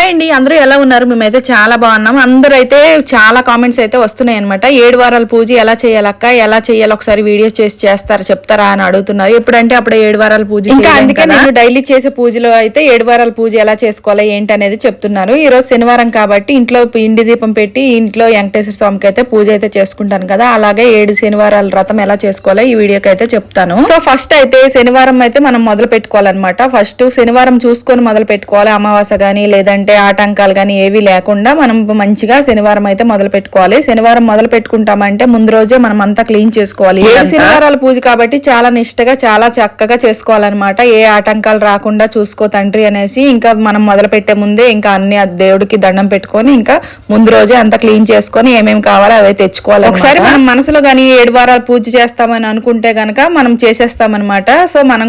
Hi అండి అందరూ ఎలా ఉన్నారు? మేమైతే చాలా బాగున్నాం. అందరూ అయితే చాలా కామెంట్స్ అయితే వస్తున్నాయి అనమాట ఏడు వారాల పూజ ఎలా చేయాలక్క ఎలా చేయాలి? ఒకసారి వీడియోస్ చేసి చేస్తారా చెప్తారా అని అడుగుతున్నారు. ఎప్పుడంటే అప్పుడే ఏడు వారాల పూజ ఇంకా అందుకే నేను డైలీ చేసే పూజలో అయితే ఏడు వారాల పూజ ఎలా చేసుకోవాలి ఏంటి అనేది చెప్తున్నాను ఈ రోజు శనివారం కాబట్టి ఇంట్లో ఇండి దీపం పెట్టి ఇంట్లో వెంకటేశ్వర స్వామికి అయితే పూజ అయితే చేసుకుంటాను కదా. అలాగే ఏడు శనివారాల వ్రతం ఎలా చేసుకోవాలో ఈ వీడియోకి అయితే చెప్తాను. సో ఫస్ట్ అయితే శనివారం అయితే మనం మొదలు పెట్టుకోవాలన్నమాట. ఫస్ట్ శనివారం చూసుకొని మొదలు పెట్టుకోవాలి. అమావాస్య గానీ లేదంటే ఆటంకాలు గానీ ఏవి లేకుండా మనం మంచిగా శనివారం అయితే మొదలు పెట్టుకోవాలి. శనివారం మొదలు పెట్టుకుంటామంటే ముందు రోజే మనం అంతా క్లీన్ చేసుకోవాలి. ఏడు శనివారాల పూజ కాబట్టి చాలా నిష్టగా చాలా చక్కగా చేసుకోవాలన్నమాట. ఏ ఆటంకాలు రాకుండా చూసుకో తండ్రి అనేసి ఇంకా మనం మొదలు పెట్టే ముందే ఇంకా అన్ని దేవుడికి దండం పెట్టుకొని ఇంకా ముందు రోజే అంతా క్లీన్ చేసుకొని ఏమేమి కావాలో అవి తెచ్చుకోవాలి ఒకసారి మనం మనసులో గానీ ఏడు వారాలు పూజ చేస్తామని అనుకుంటే గనక మనం చేసేస్తామన్నమాట. సో మనం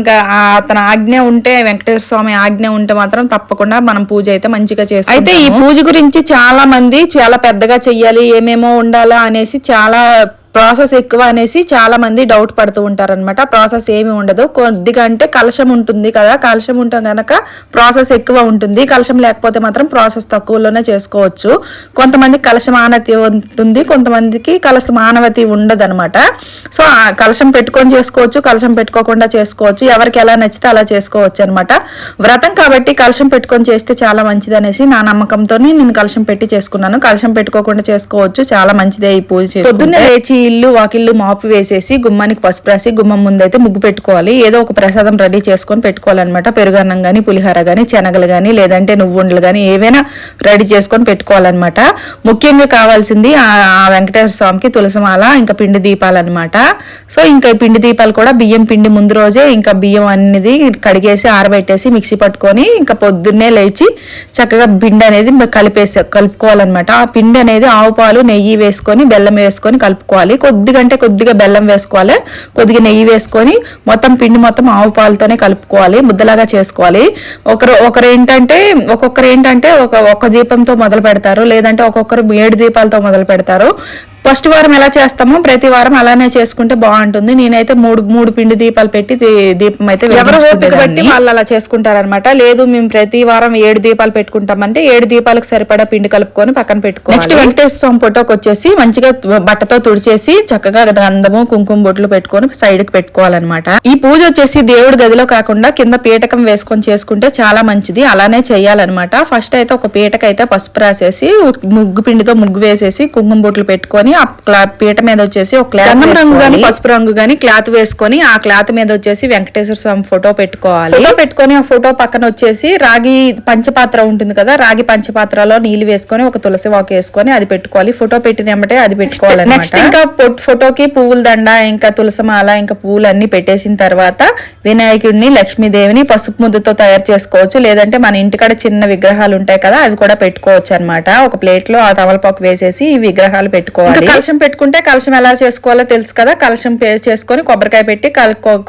అతని ఆజ్ఞ ఉంటే వెంకటేశ్వర స్వామి ఆజ్ఞ ఉంటే మాత్రం తప్పకుండా మనం పూజ అయితే మంచిగా చేస్తాం అయితే ఈ పూజ గురించి చాలా మంది చాలా పెద్దగా చెయ్యాలి ఏమేమో ఉండాలా అనేసి చాలా ప్రాసెస్ ఎక్కువ అనేసి చాలా మంది డౌట్ పడుతూ ఉంటారు అనమాట ప్రాసెస్ ఏమి ఉండదు. కొద్దిగా అంటే కలశం ఉంటుంది కదా. కలశం ఉంటే కనుక ప్రాసెస్ ఎక్కువ ఉంటుంది. కలశం లేకపోతే మాత్రం ప్రాసెస్ తక్కువలోనే చేసుకోవచ్చు. కొంతమంది కలశం ఆనతి ఉంటుంది. కొంతమందికి కలశం మానవతి ఉండదు అనమాట సో ఆ కలశం పెట్టుకొని చేసుకోవచ్చు. కలశం పెట్టుకోకుండా చేసుకోవచ్చు. ఎవరికి ఎలా నచ్చితే అలా చేసుకోవచ్చు అనమాట వ్రతం కాబట్టి కలశం పెట్టుకొని చేస్తే చాలా మంచిది అనేసి నా నమ్మకంతో నేను కలశం పెట్టి చేసుకున్నాను. కలశం పెట్టుకోకుండా చేసుకోవచ్చు. చాలా మంచిదే ఈ పూజ చేసి పొద్దున్నే లేచి ఇల్లు వాకిల్లు మాపు వేసేసి గుమ్మానికి పసుపు రాసి గుమ్మం ముందైతే ముగ్గు పెట్టుకోవాలి. ఏదో ఒక ప్రసాదం రెడీ చేసుకొని పెట్టుకోవాలన్నమాట. పెరుగన్నం కానీ పులిహోర కానీ శనగలు కానీ లేదంటే నువ్వుండలు కానీ ఏవైనా రెడీ చేసుకొని పెట్టుకోవాలన్నమాట. ముఖ్యంగా కావాల్సింది ఆ వెంకటేశ్వర స్వామికి తులసిమాల ఇంకా పిండి దీపాలన్నమాట. సో ఇంకా ఈ పిండి దీపాలు కూడా బియ్యం పిండి ముందు రోజే ఇంకా బియ్యం అనేది కడిగేసి ఆరబెట్టేసి మిక్సీ పట్టుకొని ఇంకా పొద్దున్నే లేచి చక్కగా పిండి అనేది కలిపేసి కలుపుకోవాలన్నమాట. ఆ పిండి అనేది ఆవు పాలు నెయ్యి వేసుకొని బెల్లం వేసుకొని కలుపుకోవాలి. కొద్దిగా అంటే కొద్దిగా బెల్లం వేసుకోవాలి కొద్దిగా నెయ్యి వేసుకొని మొత్తం పిండి మొత్తం ఆవు పాలతోనే కలుపుకోవాలి ముద్దలాగా చేసుకోవాలి. ఒకరు ఒకరు ఏంటంటే ఒక్కొక్కరు ఏంటంటే ఒక ఒక దీపంతో మొదలు పెడతారు లేదంటే ఒక్కొక్కరు ఏడు దీపాలతో మొదలు పెడతారు. ఫస్ట్ వారం ఎలా చేస్తామో ప్రతి వారం అలానే చేసుకుంటే బాగుంటుంది. నేనైతే మూడు మూడు పిండి దీపాలు పెట్టి దీపం అయితే ఎవరు ఓపిక బట్టి వాళ్ళు అలా చేసుకుంటారనమాట లేదు మేము ప్రతి వారం ఏడు దీపాలు పెట్టుకుంటామంటే ఏడు దీపాలకు సరిపడా పిండి కలుపుకొని పక్కన పెట్టుకోవాలి. నెక్స్ట్ వెంకటేశ్వర స్వామి ఫోటోకి వచ్చేసి మంచిగా బట్టతో తుడిచేసి చక్కగా గంధము కుంకుమ బొట్లు పెట్టుకొని సైడ్కి పెట్టుకోవాలన్నమాట. ఈ పూజ వచ్చేసి దేవుడి గదిలో కాకుండా కింద పీటకం వేసుకొని చేసుకుంటే చాలా మంచిది. అలానే చేయాలన్నమాట ఫస్ట్ అయితే ఒక పీటక అయితే పసుపు రాసేసి ముగ్గు పిండితో ముగ్గు వేసేసి కుంకుమ బొట్లు పెట్టుకొని ఆ క్లా- పీట మీద వచ్చేసి ఒక క్లాత్ రంగు గాని పసుపు రంగు గాని క్లాత్ వేసుకొని ఆ క్లాత్ మీద వచ్చేసి వెంకటేశ్వర స్వామి ఫోటో పెట్టుకోవాలి. ఫోటో పెట్టుకొని ఆ ఫోటో పక్కన వచ్చేసి రాగి పంచపాత్ర ఉంటుంది కదా రాగి పంచపాత్రలో నీళ్ళు వేసుకొని ఒక తులసి వాకు వేసుకొని అది పెట్టుకోవాలి. ఫోటో పెట్టిన వెంబటే అది పెట్టుకోవాలి నెక్స్ట్ ఇంకా ఫోటోకి పువ్వుల దండ ఇంకా తులసిమాల ఇంకా పువ్వులు అన్ని పెట్టేసిన తర్వాత వినాయకుడిని లక్ష్మీదేవిని పసుపు ముద్దతో తయారు చేసుకోవచ్చు. లేదంటే మన ఇంటికాడ చిన్న విగ్రహాలు ఉంటాయి కదా అవి కూడా పెట్టుకోవచ్చు అన్నమాట ఒక ప్లేట్లో ఆ తమలపాకు వేసేసి ఈ విగ్రహాలు పెట్టుకోవాలి. కలశం పెట్టుకుంటే కలశం ఎలా చేసుకోవాలో తెలుసు కదా. కలశం పే చేసుకొని కొబ్బరికాయ పెట్టి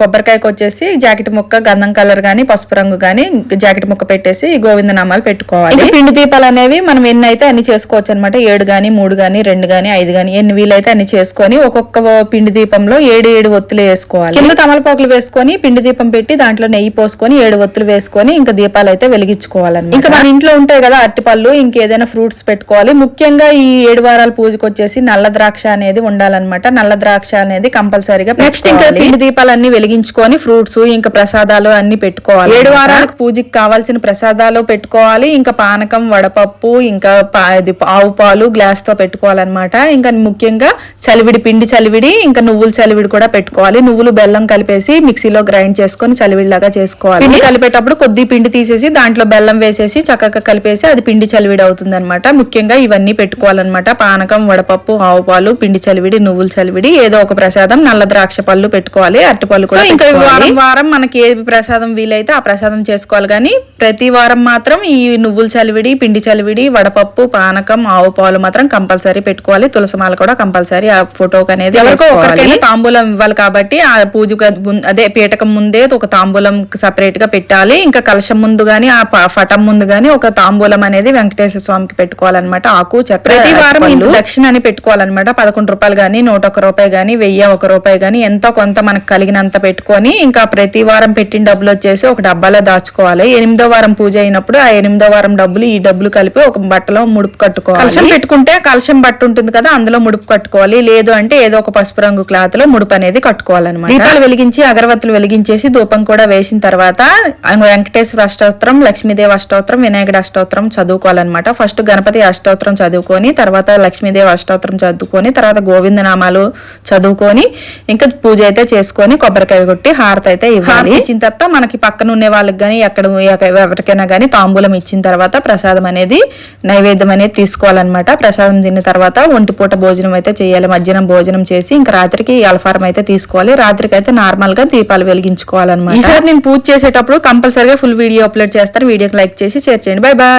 కొబ్బరికాయకి వచ్చేసి జాకెట్ ముక్క గంధం కలర్ గానీ పసుపు రంగు గానీ జాకెట్ ముక్క పెట్టేసి గోవింద నామాలు పెట్టుకోవాలి. పిండి దీపాలు అనేవి మనం ఎన్ని అయితే అన్ని చేసుకోవచ్చు అనమాట ఏడు గాని మూడు గాని రెండు గాని ఐదు గాని ఎన్ని వీలైతే అన్ని చేసుకొని ఒక్కొక్క పిండి దీపంలో ఏడు ఏడు ఒత్తులు వేసుకోవాలి. కింద తమలపాకులు వేసుకొని పిండి దీపం పెట్టి దాంట్లో నెయ్యి పోసుకొని ఏడు ఒత్తులు వేసుకొని ఇంకా దీపాలు అయితే వెలిగించుకోవాలన్నమాట. ఇంకా మన ఇంట్లో ఉంటాయి కదా అరటిపళ్ళు ఇంకేదైనా ఫ్రూట్స్ పెట్టుకోవాలి. ముఖ్యంగా ఈ ఏడు వారాల పూజకు వచ్చేసి నల్ల ద్రాక్ష అనేది ఉండాలన్నమాట. నల్ల ద్రాక్ష అనేది కంపల్సరీగా నెక్స్ట్ ఇంకా పిండి దీపాలన్నీ వెలిగించుకొని ఫ్రూట్స్ ఇంకా ప్రసాదాలు అన్ని పెట్టుకోవాలి ఏడు వారాలకు పూజకి కావాల్సిన ప్రసాదాలు పెట్టుకోవాలి. ఇంకా పానకం వడపప్పు ఇంకా ఇది ఆవు పాలు గ్లాస్తో పెట్టుకోవాలన్నమాట. ఇంకా ముఖ్యంగా చలివిడి పిండి చలివిడి ఇంకా నువ్వుల చలివిడి కూడా పెట్టుకోవాలి. నువ్వులు బెల్లం కలిపేసి మిక్సీలో గ్రైండ్ చేసుకొని చలివిడిలాగా చేసుకోవాలి. పిండి కలిపేటప్పుడు కొద్ది పిండి తీసేసి దాంట్లో బెల్లం వేసేసి చక్కగా కలిపేసి అది పిండి చలివిడి అవుతుంది అనమాట ముఖ్యంగా ఇవన్నీ పెట్టుకోవాలన్నమాట. పానకం వడపప్పు ఆవు పాలు పిండి చలివిడి నువ్వుల చలివిడి ఏదో ఒక ప్రసాదం నల్ల ద్రాక్ష పళ్ళు పెట్టుకోవాలి అరటి పళ్ళు కూడా ఇంకా వారం వారం మనకి ఏ ప్రసాదం వీలైతే ఆ ప్రసాదం చేసుకోవాలి. కానీ ప్రతి వారం మాత్రం ఈ నువ్వుల చలివిడి పిండి చలివిడి వడపప్పు పానకం ఆవు పాలు మాత్రం కంపల్సరీ పెట్టుకోవాలి. తులసిమాల కూడా కంపల్సరీ ఆ ఫోటోకి అనేది తాంబూలం ఇవ్వాలి కాబట్టి ఆ పూజ గది ముం- అదే పీటకం ముందే ఒక తాంబూలం సపరేట్గా పెట్టాలి. ఇంకా కలశం ముందు గాని ఆ పటం ముందు గాని ఒక తాంబూలం అనేది వెంకటేశ్వర స్వామికి పెట్టుకోవాలన్నమాట. ఆకు చక్ర ప్రతి వారం దక్షిణ అని పెట్టుకోవాలన్నమాట పెట్టుకోవాలన్నమాట. పదకొండు రూపాయలు కానీ నూట ఒక రూపాయి కానీ వెయ్యి ఒక రూపాయి కానీ ఎంతో కొంత మనకు కలిగినంత పెట్టుకొని ఇంకా ప్రతి వారం పెట్టిన డబ్బులు వచ్చేసి ఒక డబ్బాలో దాచుకోవాలి. ఎనిమిదో వారం పూజ అయినప్పుడు ఆ ఎనిమిదో వారం డబ్బులు ఈ డబ్బులు కలిపి ఒక బట్టలో ముడుపు కట్టుకోవాలి. కలశం పెట్టుకుంటే కలశం బట్ట ఉంటుంది కదా అందులో ముడుపు కట్టుకోవాలి. లేదు అంటే ఏదో ఒక పసుపు రంగు క్లాత్లో ముడుపు అనేది కట్టుకోవాలన్నమాట. దీపాలు వెలిగించి అగరవత్తులు వెలిగించేసి ధూపం కూడా వేసిన తర్వాత వెంకటేశ్వర అష్టోత్తరం లక్ష్మీదేవి అష్టోత్తరం వినాయకుడి అష్టోత్తరం చదువుకోవాలన్నమాట. ఫస్ట్ గణపతి అష్టోత్తరం చదువుకొని తర్వాత లక్ష్మీదేవి అష్టోత్తరం చదువుకొని తర్వాత గోవింద నామాలు చదువుకొని ఇంకా పూజ అయితే చేసుకొని కొబ్బరికాయ కొట్టి హారతి అయితే ఇవ్వాలి. ఇచ్చిన తర్వాత మనకి పక్కన ఉండే వాళ్ళకి కానీ ఎక్కడ ఎవరికైనా కానీ తాంబూలం ఇచ్చిన తర్వాత ప్రసాదం అనేది నైవేద్యం అనేది తీసుకోవాలన్నమాట. ప్రసాదం తిన్న తర్వాత ఒంటి పూట భోజనం అయితే చేయాలి. మధ్యాహ్నం భోజనం చేసి ఇంకా రాత్రికి అల్ఫారం అయితే తీసుకోవాలి. రాత్రికి అయితే నార్మల్గా దీపాలు వెలిగించుకోవాలన్నమాట. ఈసారి నేను పూజ చేసేటప్పుడు కంపల్సరీగా ఫుల్ వీడియో అప్లోడ్ చేస్తాను. వీడియోకి లైక్ చేసి షేర్ చేయండి. Bye bye